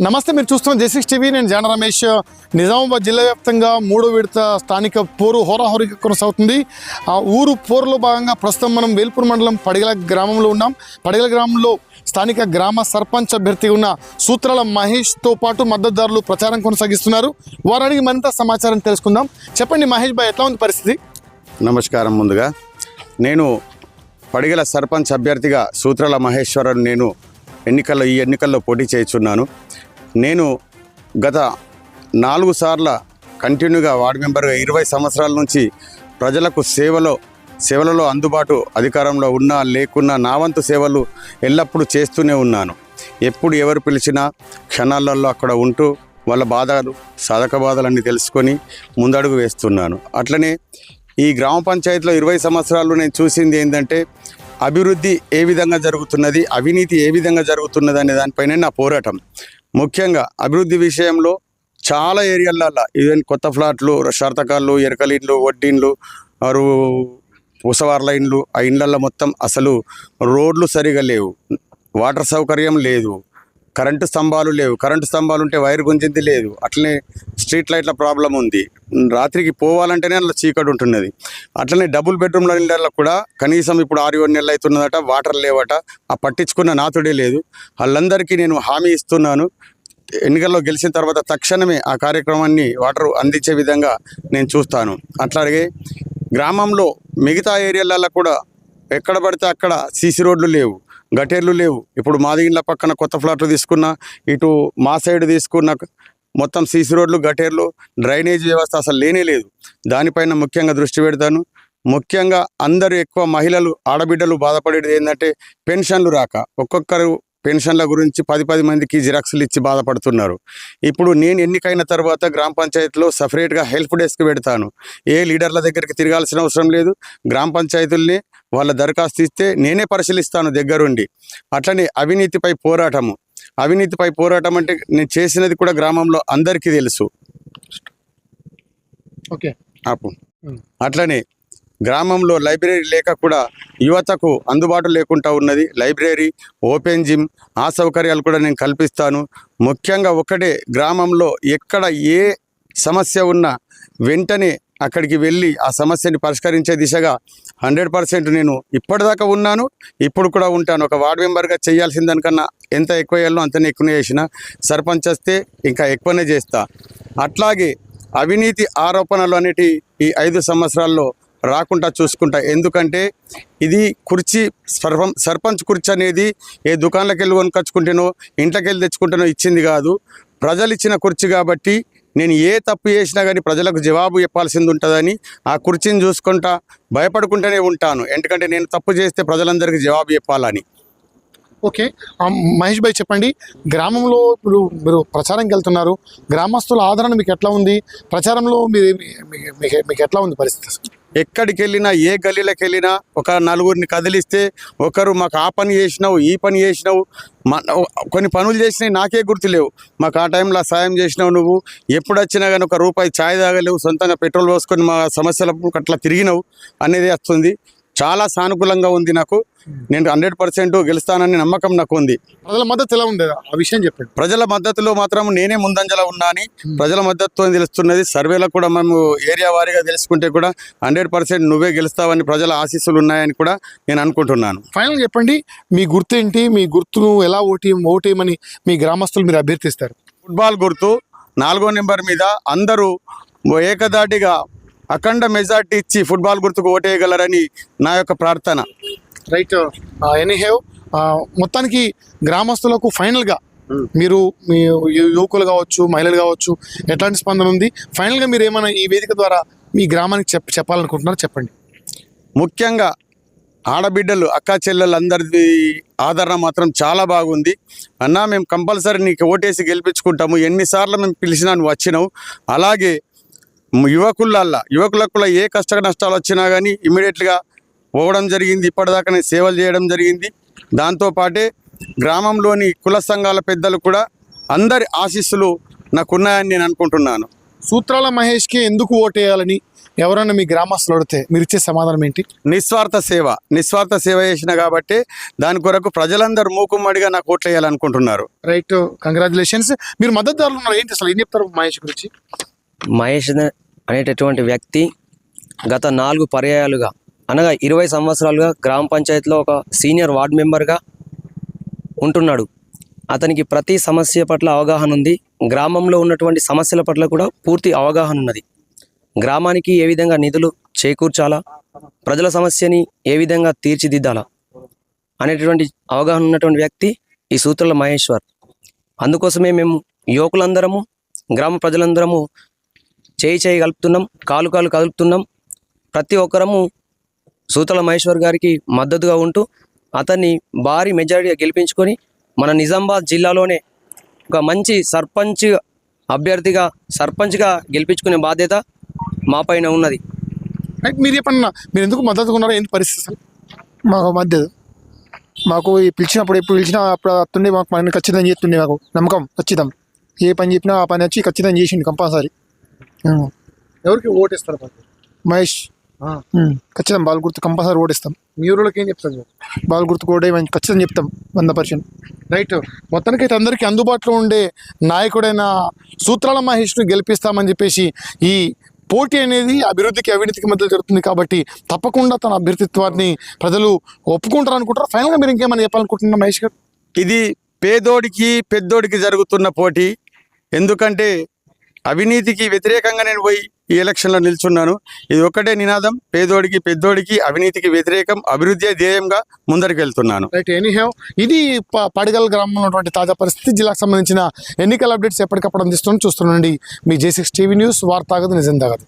నమస్తే మీరు చూస్తున్న జెసిక్స్ టీవీ. నేను జాన రమేష్. నిజామాబాద్ జిల్లా వ్యాప్తంగా మూడో విడత స్థానిక పోరు హోరాహోరీగా కొనసాగుతుంది. ఆ ఊరు పోరులో భాగంగా ప్రస్తుతం మనం వేల్పూర్ మండలం పడిగల గ్రామంలో ఉన్నాం. పడిగల గ్రామంలో స్థానిక గ్రామ సర్పంచ్ అభ్యర్థి ఉన్న సూత్రాల మహేష్తో పాటు మద్దతుదారులు ప్రచారం కొనసాగిస్తున్నారు. వారానికి మరింత సమాచారం తెలుసుకుందాం. చెప్పండి మహేష్ భాయ్ ఎట్లా ఉంది పరిస్థితి? నమస్కారం ముందుగా. నేను పడిగల సర్పంచ్ అభ్యర్థిగా సూత్రాల మహేశ్వరన్ నేను ఎన్నికల్లో ఈ ఎన్నికల్లో పోటీ చేస్తున్నాను నేను గత నాలుగు సార్ల కంటిన్యూగా వార్డు మెంబర్గా ఇరవై సంవత్సరాల నుంచి ప్రజలకు సేవలో సేవలలో అందుబాటు అధికారంలో ఉన్నా లేకున్నా నా వంతు సేవలు ఎల్లప్పుడూ చేస్తూనే ఉన్నాను. ఎప్పుడు ఎవరు పిలిచినా క్షణాలలో అక్కడ ఉంటూ వాళ్ళ బాధలు సాధక బాధలన్నీ తెలుసుకొని ముందడుగు వేస్తున్నాను. అట్లనే ఈ గ్రామ పంచాయతీలో ఇరవై సంవత్సరాలు నేను చూసింది ఏంటంటే అభివృద్ధి ఏ విధంగా జరుగుతున్నది అవినీతి ఏ విధంగా జరుగుతున్నది అనే దానిపైన నా పోరాటం. ముఖ్యంగా అభివృద్ధి విషయంలో చాలా ఏరియాలలో ఈవెన్ కొత్త ఫ్లాట్లు షర్తకాళ్ళు ఎరకలిండ్లు వడ్డీన్లు ఆరు ఉసవార్ల ఇండ్లు ఆ ఇండ్లలో మొత్తం అసలు రోడ్లు సరిగా లేవు. వాటర్ సౌకర్యం లేదు. కరెంటు స్తంభాలు లేవు. కరెంటు స్తంభాలు ఉంటే వైర్ గుంజింది లేదు. అట్లనే స్ట్రీట్ లైట్ల ప్రాబ్లం ఉంది. రాత్రికి పోవాలంటేనే అందులో చీకటి ఉంటున్నది. అట్లనే డబుల్ బెడ్రూమ్ల ఇళ్ళల్లో కూడా కనీసం ఇప్పుడు ఆరు ఏడు నెలలు అవుతున్నదట వాటర్ లేవట ఆ పట్టించుకున్న నాతుడే లేదు. వాళ్ళందరికీ నేను హామీ ఇస్తున్నాను. ఎన్నికల్లో గెలిచిన తర్వాత తక్షణమే ఆ కార్యక్రమాన్ని వాటర్ అందించే విధంగా నేను చూస్తాను. అట్లాగే గ్రామంలో మిగతా ఏరియాలలో కూడా ఎక్కడ పడితే అక్కడ సీసీ రోడ్లు లేవు. గటేర్లు లేవు. ఇప్పుడు మాది ఇండ్ల పక్కన కొత్త ఫ్లాట్లు తీసుకున్నా ఇటు మా సైడ్ తీసుకున్న మొత్తం సీసీ రోడ్లు గటేర్లు డ్రైనేజ్ వ్యవస్థ అసలు లేనే లేదు. దానిపైన ముఖ్యంగా దృష్టి పెడతాను. ముఖ్యంగా అందరూ ఎక్కువ మహిళలు ఆడబిడ్డలు బాధపడేది ఏంటంటే పెన్షన్లు రాక. ఒక్కొక్కరు పెన్షన్ల గురించి పది పది మందికి జిరాక్స్లు ఇచ్చి బాధపడుతున్నారు. ఇప్పుడు నేను ఎన్నికైన తర్వాత గ్రామ పంచాయతీలో సపరేట్గా హెల్ప్ డెస్క్ పెడతాను. ఏ లీడర్ల దగ్గరికి తిరగాల్సిన అవసరం లేదు. గ్రామ పంచాయతీల్ని వాళ్ళ దరఖాస్తు ఇస్తే నేనే పరిశీలిస్తాను దగ్గరుండి. అట్లనే అవినీతిపై పోరాటము. అవినీతిపై పోరాటం అంటే నేను చేసినది కూడా గ్రామంలో అందరికీ తెలుసు. ఓకే. ఉమ్. అట్లనే గ్రామంలో లైబ్రరీ లేక కూడా యువతకు అందుబాటు లేకుండా ఉన్నది. లైబ్రరీ ఓపెన్ జిమ్ ఆ సౌకర్యాలు కూడా నేను కల్పిస్తాను. ముఖ్యంగా ఒకటే గ్రామంలో ఎక్కడ ఏ సమస్య ఉన్నా వెంటనే అక్కడికి వెళ్ళి ఆ సమస్యని పరిష్కరించే దిశగా హండ్రెడ్ పర్సెంట్ నేను ఇప్పటిదాకా ఉన్నాను. ఇప్పుడు కూడా ఉంటాను. ఒక వార్డు మెంబర్గా చేయాల్సిన దానికన్నా ఎంత ఎక్కువ వేయాలో అంతనే ఎక్కువనే చేసిన. సర్పంచ్ వస్తే ఇంకా ఎక్కువనే చేస్తా. అట్లాగే అవినీతి ఆరోపణలు అనేటి ఈ ఐదు సంవత్సరాల్లో రాకుండా చూసుకుంటా. ఎందుకంటే ఇది కుర్చీ సర్పం సర్పంచ్ కుర్చీ అనేది ఏ దుకాణంలోకి వెళ్ళి కొనుకొచ్చుకుంటేనో ఇంట్లోకి వెళ్ళి తెచ్చుకుంటేనో ఇచ్చింది కాదు. ప్రజలు ఇచ్చిన కుర్చీ కాబట్టి నేను ఏ తప్పు చేసినా కానీ ప్రజలకు జవాబు చెప్పాల్సింది ఉంటుందని ఆ కుర్చీని చూసుకుంటా భయపడుకుంటూనే ఉంటాను. ఎందుకంటే నేను తప్పు చేస్తే ప్రజలందరికీ జవాబు చెప్పాలని. ఓకే. మహేష్ భాయ్ చెప్పండి గ్రామంలో ఇప్పుడు మీరు ప్రచారంకి వెళ్తున్నారు గ్రామస్తుల ఆదరణ మీకు ఎట్లా ఉంది? ప్రచారంలో మీరు మీకు- ఎట్లా ఉంది పరిస్థితి ఎక్కడికి వెళ్ళినా ఏ గల్లీలకు వెళ్ళినా ఒక నలుగురిని కదిలిస్తే ఒకరు మాకు ఆ పని చేసినావు ఈ పని చేసినావు మా కొన్ని పనులు చేసినాయి నాకే గుర్తులేవు మాకు ఆ టైంలో సాయం చేసినావు నువ్వు ఎప్పుడు వచ్చినా కానీ ఒక రూపాయి ఛాయ్ తాగలేవు సొంతంగా పెట్రోల్ పోసుకొని మా సమస్యలకు అట్లా తిరిగినావు అనేది వస్తుంది. చాలా సానుకూలంగా ఉంది నాకు. నేను హండ్రెడ్ పర్సెంట్ గెలుస్తానని నమ్మకం నాకు ఉంది. ప్రజల మద్దతు ఎలా ఉంది? ఆ విషయం చెప్పండి. ప్రజల మద్దతులో మాత్రం నేనే ముందంజలో ఉన్నా అని ప్రజల మద్దతుతో తెలుస్తున్నది. సర్వేలో కూడా మేము ఏరియా వారీగా తెలుసుకుంటే కూడా హండ్రెడ్ పర్సెంట్ నువ్వే గెలుస్తావని ప్రజల ఆశీస్సులు ఉన్నాయని కూడా నేను అనుకుంటున్నాను. ఫైనల్ చెప్పండి మీ గుర్తు ఏంటి? మీ గుర్తును ఎలా ఓటి ఓటేయమని మీ గ్రామస్తులు మీరు అభ్యర్థిస్తారు? ఫుట్బాల్ గుర్తు నాలుగో నెంబర్ మీద అందరూ ఏకదాటిగా అఖండ మెజార్టీ ఇచ్చి ఫుట్బాల్ గుర్తుకు ఓటేయగలరని నా యొక్క ప్రార్థన. రైట్ ఎనీ హేవ్ మొత్తానికి గ్రామస్తులకు ఫైనల్గా మీరు మీ యువకులు కావచ్చు మహిళలు కావచ్చు ఎట్లాంటి స్పందన ఉంది? ఫైనల్గా మీరు ఏమైనా ఈ వేదిక ద్వారా మీ గ్రామానికి చెప్ చెప్పాలనుకుంటున్నారో చెప్పండి. ముఖ్యంగా ఆడబిడ్డలు అక్క చెల్లెలు అందరిది ఆదరణ మాత్రం చాలా బాగుంది. అన్నా మేము కంపల్సరీ నీకు ఓటేసి గెలిపించుకుంటాము. ఎన్నిసార్లు మేము పిలిచినా నువ్వు వచ్చినావు. అలాగే యువకులల్లా యువకులకు ఏ కష్ట నష్టాలు వచ్చినా కానీ ఇమీడియట్గా పోవడం జరిగింది. ఇప్పటిదాకా నేను సేవలు చేయడం జరిగింది. దాంతోపాటే గ్రామంలోని కుల సంఘాల పెద్దలు కూడా అందరి ఆశీస్సులు నాకున్నాయని నేను అనుకుంటున్నాను. సూత్రాల మహేష్కి ఎందుకు ఓటేయాలని ఎవరైనా మీ గ్రామస్తులు అడిగితే మీరు ఇచ్చే సమాధానం ఏంటి? నిస్వార్థ సేవ నిస్వార్థ సేవ చేసిన కాబట్టి దాని కొరకు ప్రజలందరూ మూకుమ్మడిగా నాకు ఓట్లు వేయాలనుకుంటున్నారు రైట్ కంగ్రాచులేషన్స్. మీరు మద్దతుదారులు ఉన్నారు. ఏంటి అసలు ఏం చెప్తారు మహేష్ గురించి? మహేష్ అనేటటువంటి వ్యక్తి గత నాలుగు పర్యాయాలుగా అనగా ఇరవై సంవత్సరాలుగా గ్రామ పంచాయతీలో ఒక సీనియర్ వార్డ్ మెంబర్గా ఉంటున్నాడు. అతనికి ప్రతి సమస్య పట్ల అవగాహన ఉంది. గ్రామంలో ఉన్నటువంటి సమస్యల పట్ల కూడా పూర్తి అవగాహన ఉన్నది. గ్రామానికి ఏ విధంగా నిధులు చేకూర్చాలా? ప్రజల సమస్యని ఏ విధంగా తీర్చిదిద్దాలా? అనేటటువంటి అవగాహన ఉన్నటువంటి వ్యక్తి ఈ సూత్రుల మహేశ్వర్. అందుకోసమే మేము యువకులందరము గ్రామ ప్రజలందరము చేయి చేయి కలుపుతున్నాం కాలు కాలు కదుపుతున్నాం ప్రతి ఒక్కరము సూతల మహేశ్వర్ గారికి మద్దతుగా ఉంటూ అతన్ని భారీ మెజారిటీగా గెలిపించుకొని మన నిజామాబాద్ జిల్లాలోనే ఒక మంచి సర్పంచ్ అభ్యర్థిగా సర్పంచ్గా గెలిపించుకునే బాధ్యత మా పైన ఉన్నది. రైట్ మీరు చెప్పండి మీరు ఎందుకు మద్దతుగా ఉన్నారో ఏంటి పరిస్థితి మాకు మధ్య మాకు ఈ పిలిచినప్పుడు ఎప్పుడు పిలిచినా అప్పుడు వస్తుండే మాకు పని ఖచ్చితంగా చేస్తుండే మాకు. నమ్మకం ఖచ్చితం. ఏ పని చెప్పినా ఆ పని వచ్చి ఖచ్చితంగా చేసిండు కంపల్సరీ. ఎవరికి ఓటేస్తారు మరి? మహేష్. ఆ. ఉమ్, ఖచ్చితం బాల్ గుర్తు కంపల్సరీ ఓడిస్తాం మీ ఊళ్ళోకి ఏం చెప్తారు? బాల్ గుర్తు ఓడే ఖచ్చితంగా చెప్తాం వంద పర్సెంట్. రైట్. మొత్తానికైతే అందరికీ అందుబాటులో ఉండే నాయకుడైన సూత్రాల మహేష్ను గెలిపిస్తామని చెప్పేసి ఈ పోటీ అనేది అభివృద్ధికి అవినీతికి మధ్య జరుగుతుంది కాబట్టి తప్పకుండా తన అభ్యర్థిత్వాన్ని ప్రజలు ఒప్పుకుంటారు అనుకుంటారు ఫైనల్గా మీరు ఇంకేమైనా చెప్పాలనుకుంటున్నారు మహేష్ గారు? ఇది పేదోడికి పెద్దోడికి జరుగుతున్న పోటీ. ఎందుకంటే అవినీతికి వ్యతిరేకంగా నేను పోయి ఈ ఎలక్షన్లో నిల్చున్నాను. ఇది ఒక్కటే నినాదం. పేదోడికి పెద్దోడికి అవినీతికి వ్యతిరేకం అభివృద్ధి ధ్యేయంగా ముందరికి వెళ్తున్నాను ఇది ప- గ్రామంలో ఉన్నటువంటి తాజా పరిస్థితి. జిల్లాకు సంబంధించిన ఎన్నికల అప్డేట్స్ ఎప్పటికప్పుడు అందిస్తున్నాం చూస్తుండండి మీ జే సిక్స్ టీవీ న్యూస్ వార్తాగదు నిజం తాగదు.